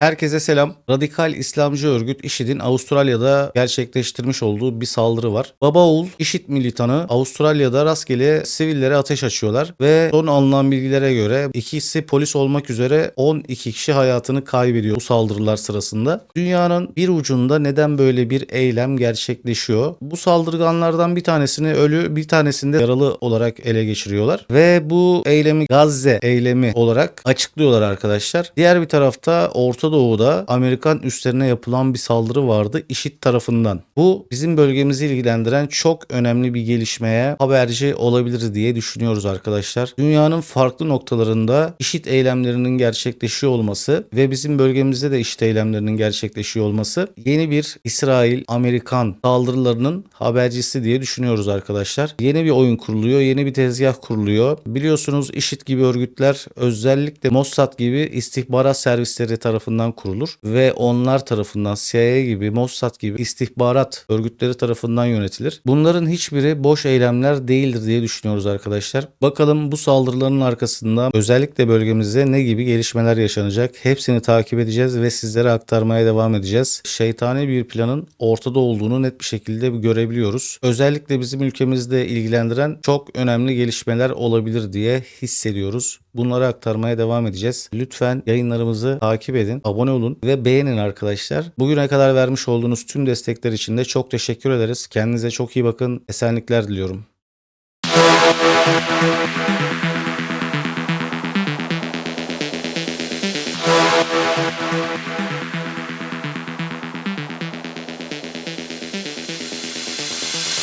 Herkese selam. Radikal İslamcı örgüt IŞİD'in Avustralya'da gerçekleştirmiş olduğu bir saldırı var. Baba oğul IŞİD militanı Avustralya'da rastgele sivillere ateş açıyorlar ve son alınan bilgilere göre ikisi polis olmak üzere 12 kişi hayatını kaybediyor bu saldırılar sırasında. Dünyanın bir ucunda neden böyle bir eylem gerçekleşiyor? Bu saldırganlardan bir tanesini ölü bir tanesini de yaralı olarak ele geçiriyorlar ve bu eylemi Gazze eylemi olarak açıklıyorlar arkadaşlar. Diğer bir tarafta Orta Doğu'da Amerikan üslerine yapılan bir saldırı vardı IŞİD tarafından. Bu bizim bölgemizi ilgilendiren çok önemli bir gelişmeye haberci olabilir diye düşünüyoruz arkadaşlar. Dünyanın farklı noktalarında IŞİD eylemlerinin gerçekleşiyor olması ve bizim bölgemizde de IŞİD eylemlerinin gerçekleşiyor olması yeni bir İsrail-Amerikan saldırılarının habercisi diye düşünüyoruz arkadaşlar. Yeni bir oyun kuruluyor, yeni bir tezgah kuruluyor. Biliyorsunuz IŞİD gibi örgütler özellikle Mossad gibi istihbarat servisleri tarafından kurulur ve onlar tarafından CIA gibi, Mossad gibi istihbarat örgütleri tarafından yönetilir. Bunların hiçbiri boş eylemler değildir diye düşünüyoruz arkadaşlar. Bakalım bu saldırıların arkasında özellikle bölgemizde ne gibi gelişmeler yaşanacak? Hepsini takip edeceğiz ve sizlere aktarmaya devam edeceğiz. Şeytani bir planın ortada olduğunu net bir şekilde görebiliyoruz. Özellikle bizim ülkemizde ilgilendiren çok önemli gelişmeler olabilir diye hissediyoruz. Bunları aktarmaya devam edeceğiz. Lütfen yayınlarımızı takip edin, abone olun ve beğenin arkadaşlar. Bugüne kadar vermiş olduğunuz tüm destekler için de çok teşekkür ederiz. Kendinize çok iyi bakın. Esenlikler diliyorum.